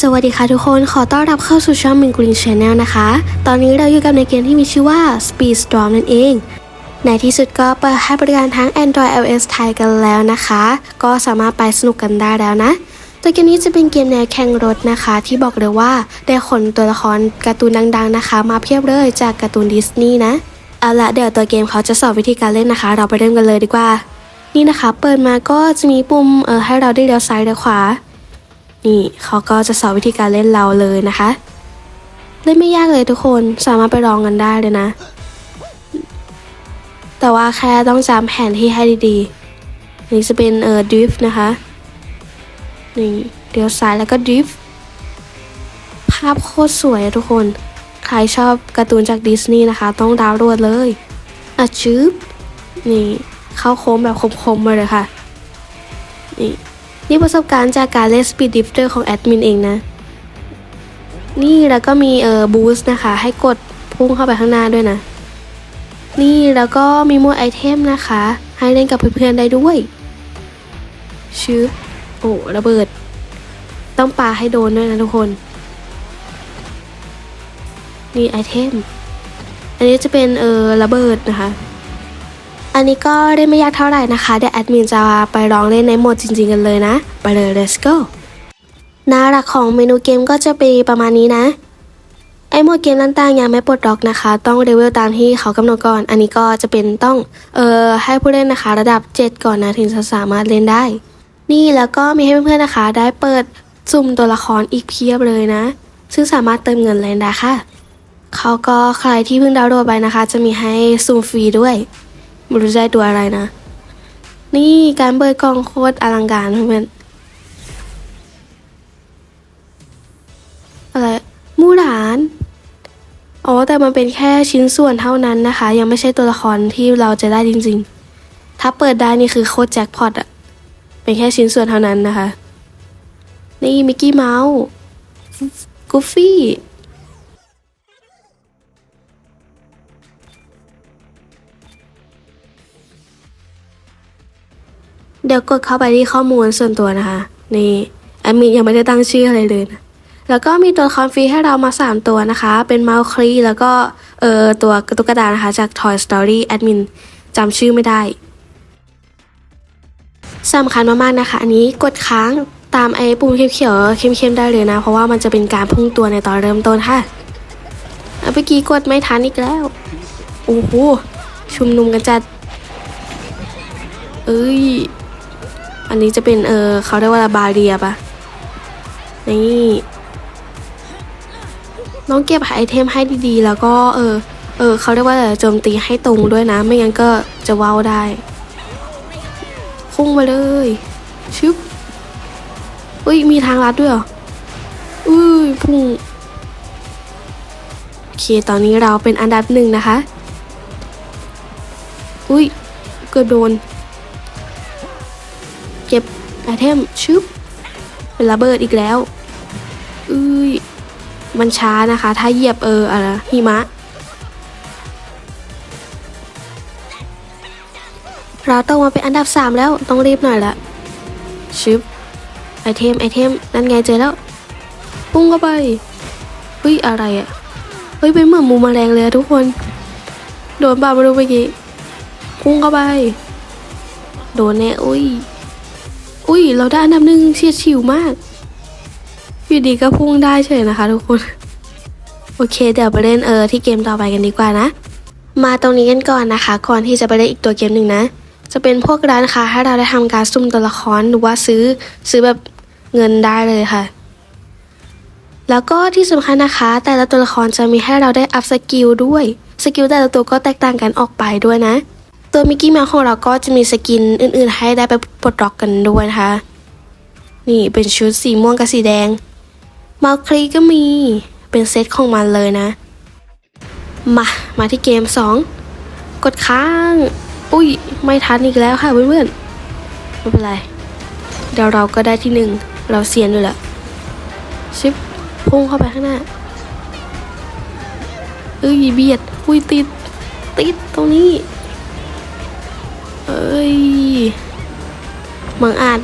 สวัสดีค่ะทุกคนขอต้อนรับเข้าสู่ช่องมินกรีนชาแนลนะคะ ตอนนี้เราอยู่กับในเกมที่มีชื่อว่า Speed Storm นั่นเอง ในที่สุดก็เปิดให้บริการทั้ง Android iOS ไทยกันแล้วนะคะ ก็สามารถไปสนุกกันได้แล้วนะตัวเกมนี้จะเป็นเกมแนวแข่งรถนะคะ ที่บอกเลยว่าได้ขนตัวละครการ์ตูนดังๆนะคะ มาเพียบเลยจากการ์ตูนดิสนีย์นะเอาละเดี๋ยวตัวเกมเขาจะสอนวิธีการเล่นนะคะ เราไปเริ่มกันเลยดีกว่า นี่นะคะ เปิดมาก็จะมีปุ่มเออให้เราได้เลี้ยวซ้ายเลี้ยวขวา นี่เขาก็จะสอนวิธีการเล่นเราเลยนะคะ เล่นไม่ยากเลยทุกคนสามารถไปลองกันได้เลยนะ แต่ว่าแค่ต้องจำแผนที่ให้ดีๆอันนี้จะเป็นเอ่อดริฟต์นะคะนี่เลี้ยวซ้ายแล้วก็ดริฟต์ภาพโคตรสวยทุกคน ใครชอบการ์ตูนจากดิสนีย์นะคะ ต้องดาวน์โหลดเลยอะชืบนี่เข้าโค้งแบบคมๆมาเลยค่ะ นี่ นี่ประสบการณ์จากการเล่น Speed Drifter ของแอดมินเองนะ นี่แล้วก็มีเอ่อบูสต์นะคะ ให้กดพุ่งเข้าไปข้างหน้าด้วยนะ นี่แล้วก็มีมวดไอเทมนะคะ ให้เล่นกับเพื่อนๆได้ด้วยชื่อโอ้ระเบิด ต้องปาให้โดนด้วยนะทุกคน นี่ไอเทม อันนี้จะเป็นเออระเบิดนะคะ อันนี้ก็ได้ไม่ยากเท่าไหร่นะคะ เดี๋ยวแอดมินจะไปลองเล่นในโหมดจริง ๆ กันเลยนะ ไปเลย let's go หน้าหลักของเมนูเกมก็จะเป็นประมาณนี้นะไอโหมดเกมต่างๆยังไม่ปลดล็อกนะคะ ต้องเลเวลตามที่เขากำหนดก่อน อันนี้ก็จะเป็นต้องเอ่อให้ผู้เล่นนะคะ ระดับ 7 ก่อนนะถึงจะสามารถเล่นได้ นี่แล้วก็มีให้เพื่อนๆนะคะ ได้เปิดสุ่มตัวละครอีกเพียบเลยนะ ซึ่งสามารถเติมเงินเล่นได้ค่ะเขาก็ใครที่เพิ่งดาวน์โหลดไปนะคะ จะมีให้สุ่มฟรีด้วย ไม่รู้จะได้ตัวอะไรนะ นี่การเปิดกล่องโคตรอลังการเพื่อนอะไรมูหลานอ๋อแต่มันเป็นแค่ชิ้นส่วนเท่านั้นนะคะ ยังไม่ใช่ตัวละครที่เราจะได้จริง ๆ ถ้าเปิดได้นี่คือโคตรแจ็คพอตอะเป็นแค่ชิ้นส่วนเท่านั้นนะคะ นี่มิกกี้เมาส์กูฟี่ ดี๋ยวกดเข้าไปที่ข้อมูลส่วนตัวนะคะ นี่แอดมินยังไม่ได้ตั้งชื่ออะไรเลยนะแล้วก็มีตัวละครฟรีให้เรามา 3 ตัวนะคะ เป็นเมาคลีแล้วก็เออตัวกระตุกกระดาษนะคะ จาก Toy Story แอดมินจำชื่อไม่ได้สำคัญมากๆนะคะ อันนี้กดค้างตามไอ้ปุ่มเขียวๆเข้มๆได้เลยนะ เพราะว่ามันจะเป็นการพุ่งตัวในตอนเริ่มต้นค่ะเมื่อกี้กดไม่ทันอีกแล้วโอ้โหชุมนุมกันจัด เอ้ย อันนี้จะเป็นเออเขาเรียกว่าบาเรียปะนี่น้องเก็บไอเทมให้ดีๆ แล้วก็เออเออเขาเรียกว่าอะโจมตีให้ตรงด้วยนะ ไม่งั้นก็จะว้าวได้พุ่งมาเลยชึบอุ้ยมีทางลัดด้วยเหรออุ้ยพุ่งโอเคตอนนี้เราเป็นอันดับหนึ่งนะคะ อุ้ยเกือบโดน เก็บไอเทมชึบเป็นระเบิดอีกแล้วอุ้ยมันช้านะคะ ถ้าเหยียบเอออะไรหิมะ เราต้องมาเป็นอันดับ 3 แล้วต้องรีบหน่อยละชึบไอเทมไอเทมนั่นไงเจอแล้วพุ่งเข้าไปเฮ้ยอะไรอะ่ะเฮ้ยเป็นเหมือนมูมแมลงเลยทุกคน โดนบาบารูเมื่อกี้พุ่งเข้าไป โดนแน่อุ้ย อุ้ย เราได้อันดับหนึ่งเฉียดฉิวมาก อยู่ดีก็พุ่งได้เฉยนะคะทุกคน โอเค เดี๋ยวไปเล่นเออที่เกมต่อไปกันดีกว่านะ มาตรงนี้กันก่อนนะคะ ก่อนที่จะไปเล่นอีกตัวเกมหนึ่งนะ จะเป็นพวกร้านค้าให้เราได้ทำการซุ่มตัวละครหรือว่าซื้อซื้อแบบเงินได้เลยค่ะ แล้วก็ที่สำคัญนะคะ แต่ละตัวละครจะมีให้เราได้อัพสกิลด้วย สกิลแต่ละตัวก็แตกต่างกันออกไปด้วยนะ ตัวมิกกี้แมวของเราก็จะมีสกินอื่นๆ ให้ได้ไปปลดล็อกกันด้วยนะคะ นี่เป็นชุดสีม่วงกับสีแดงมาคลีก็มีเป็นเซตของมันเลยนะ มา มาที่เกม 2 กดค้าง อุ้ย ไม่ทันอีกแล้วค่ะเพื่อนๆ ไม่เป็นไร เดี๋ยวเราก็ได้ที่หนึ่งเราเซียนอยู่แหละชิปพุ่งเข้าไปข้างหน้าเอ้ยเบียดอุ้ยติด ติดตรงนี้ มังอาจ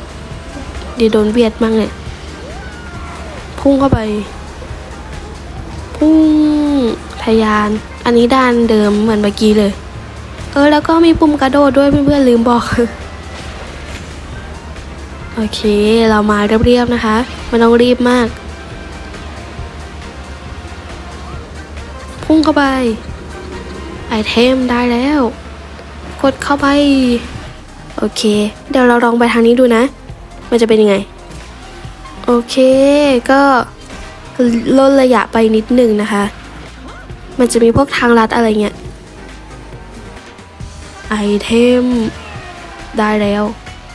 เดี๋ยวโดนเบียดมั่งเนี่ยพุ่งเข้าไป พุ่งทะยาน อันนี้ด้านเดิมเหมือนเมื่อกี้เลย เออ แล้วก็มีปุ่มกระโดดด้วยเพื่อนๆลืมบอก โอเค เรามาเรียบๆนะคะไม่ต้องรีบมาก พุ่งเข้าไป ไอเทมได้แล้ว กดเข้าไป โอเค เดี๋ยวเราลองไปทางนี้ดูนะ มันจะเป็นยังไง โอเค ก็ลดระยะไปนิดหนึ่งนะคะ มันจะมีพวกทางลัดอะไรเงี้ย ไอเทม ได้แล้ว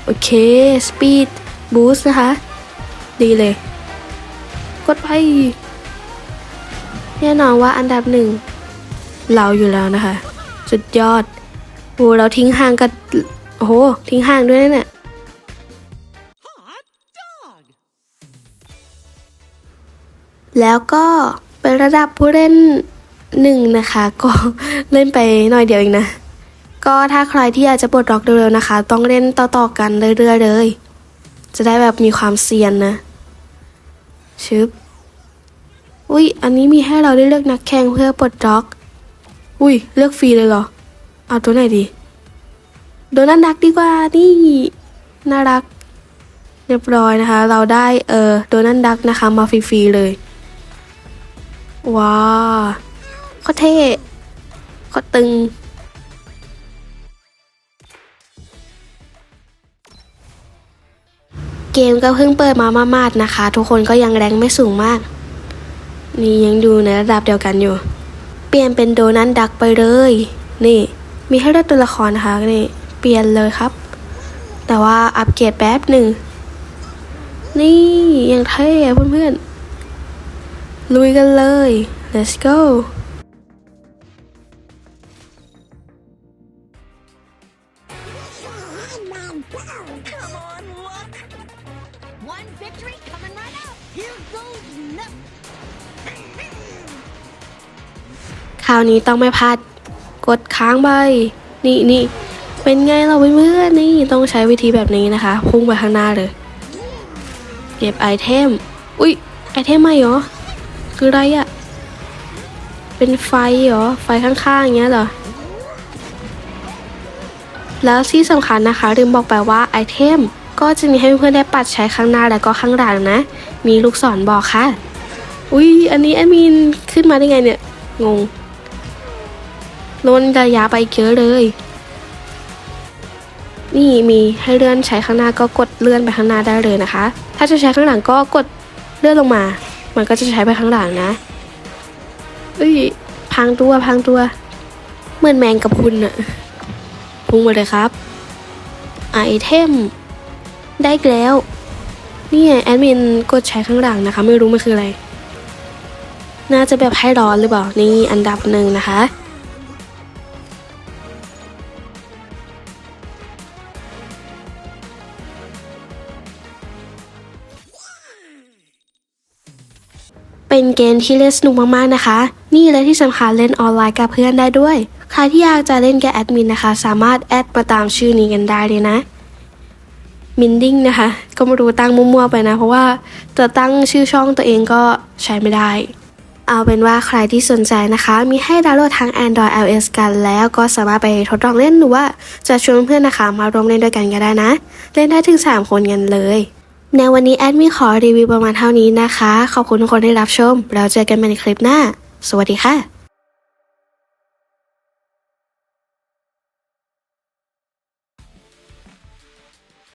โอเค สปีดบูสต์นะคะ ดีเลย กดไปแน่นอนว่าอันดับหนึ่ง เราอยู่แล้วนะคะ สุดยอดโอ้เราทิ้งห่างกับ อ้โห ทิ้งห่างด้วยนะเนี่ยแล้วก็เป็นระดับผู้เล่นหนึ่งนะคะ ก็เล่นไปหน่อยเดียวเองนะ ก็ถ้าใครที่อยากจะปลดล็อกเร็วๆนะคะ ต้องเล่นต่อๆกันเรื่อยๆเลย จะได้แบบมีความเซียนนะ ชึบ อุ้ยอันนี้มีให้เราได้เลือกนักแข่งเพื่อปลดล็อก อุ้ยเลือกฟรีเลยเหรอ เอาตัวไหนดี โดนัลดักดีกว่า นี่ น่ารัก เรียบร้อยนะคะ เราได้เออโดนัลดักนะคะ มาฟรีๆเลย ว้าวโคตรเท่โคตรตึง เกมก็เพิ่งเปิดมามาดๆนะคะ ทุกคนก็ยังแรงไม่สูงมาก นี่ยังดูในระดับเดียวกันอยู่ เปลี่ยนเป็นโดนันดักไปเลย นี่ มีให้เลือกตัวละครนะคะนี่ ปลี่ยนเลยครับ แต่ว่าอัปเกรดแป๊บหนึ่ง นี่ยังเท่เพื่อนๆ ลุยกันเลย let's go คราวนี้ต้องไม่พลาด กดค้างไป นี่นี่ เป็นไงเราเพื่อนๆนี่ต้องใช้วิธีแบบนี้นะคะ พุ่งไปข้างหน้าเลย เก็บไอเทม อุ๊ยไอเทมใหม่เหรอ คืออะไรอะเป็นไฟเหรอ ไฟข้างๆอย่างเงี้ยเหรอ แล้วที่สำคัญนะคะลืมบอกไปว่าไอเทมก็จะมีให้เพื่อนได้ปัดใช้ข้างหน้าและก็ข้างหลังนะ มีลูกศรบอกค่ะ อุ๊ยอันนี้แอดมินขึ้นมาได้ไงเนี่ย งงลนระยะไปเยอะเลย นี่มีให้เลื่อนใช้ข้างหน้าก็กดเลื่อนไปข้างหน้าได้เลยนะคะ ถ้าจะใช้ข้างหลังก็กดเลื่อนลงมา มันก็จะใช้ไปข้างหลังนะเอ้ยพังตัวพังตัว เหมือนแมงกับคุณอะพุ่งมาเลยครับไอเทมได้แล้วนี่แอดมินกดใช้ข้างหลังนะคะ ไม่รู้มันคืออะไร น่าจะแบบให้ร้อนหรือเปล่านี่อันดับหนึ่งนะคะ เป็นเกมที่เล่นสนุกมากๆนะคะ นี่เลยที่สำคัญเล่นออนไลน์กับเพื่อนได้ด้วย ใครที่อยากจะเล่นกับแอดมินนะคะ สามารถแอดมาตามชื่อนี้กันได้เลยนะมินดิ้งนะคะ ก็ไม่รู้ตั้งมั่วๆไปนะ เพราะว่าจะตั้งชื่อช่องตัวเองก็ใช้ไม่ได้ เอาเป็นว่าใครที่สนใจนะคะ มีให้ดาวน์โหลดทาง Android iOS กันแล้วก็สามารถไปทดลองเล่นหรือว่าจะชวนเพื่อนนะคะ มาร่วมเล่นด้วยกันก็ได้นะ เล่นได้ถึง 3 คนกันเลย ในวันนี้แอดมินขอรีวิวประมาณเท่านี้นะคะ ขอบคุณทุกคนที่รับชม แล้วเจอกันใหม่ในคลิปหน้า สวัสดีค่ะ